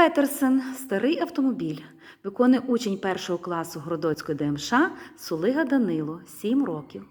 Петерсен старий автомобіль. Виконує учень першого класу Городоцької ДМШ Сулига Данило, 7 років.